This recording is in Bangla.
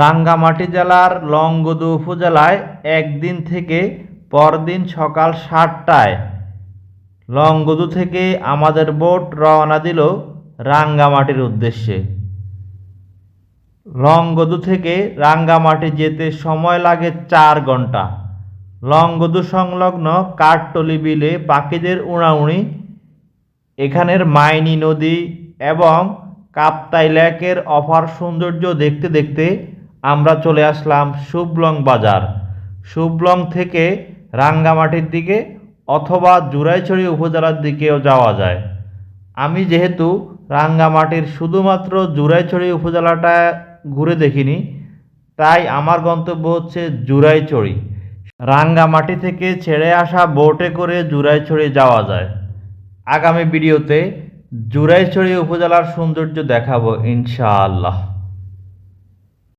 রাঙ্গামাটি জেলার লংগদু উপজেলায় একদিন থেকে পরদিন সকাল সাতটায় লংগদু থেকে আমাদের বোট রওনা দিল রাঙ্গামাটির উদ্দেশ্যে। লংগদু থেকে রাঙ্গামাটি যেতে সময় লাগে চার ঘণ্টা। লংগদু সংলগ্ন কাঠটলি বিলে পাখিদের উড়াউড়ি, এখানের মাইনি নদী এবং কাপ্তাই লেকের অপার সৌন্দর্য দেখতে দেখতে আমরা চলে আসলাম শুভলং বাজার। শুভলং থেকে রাঙ্গামাটির দিকে অথবা জুরাইছড়ি উপজেলার দিকেও যাওয়া যায়। আমি যেহেতু রাঙ্গামাটির শুধুমাত্র জুরাইছড়ি উপজেলাটা ঘুরে দেখিনি, তাই আমার গন্তব্য হচ্ছে জুরাইছড়ি। রাঙ্গামাটি থেকে ছেড়ে আসা বোটে করে জুরাইছড়ি যাওয়া যায়। আগামী ভিডিওতে জুরাইছড়ি উপজেলার সৌন্দর্য দেখাবো ইনশাআল্লাহ।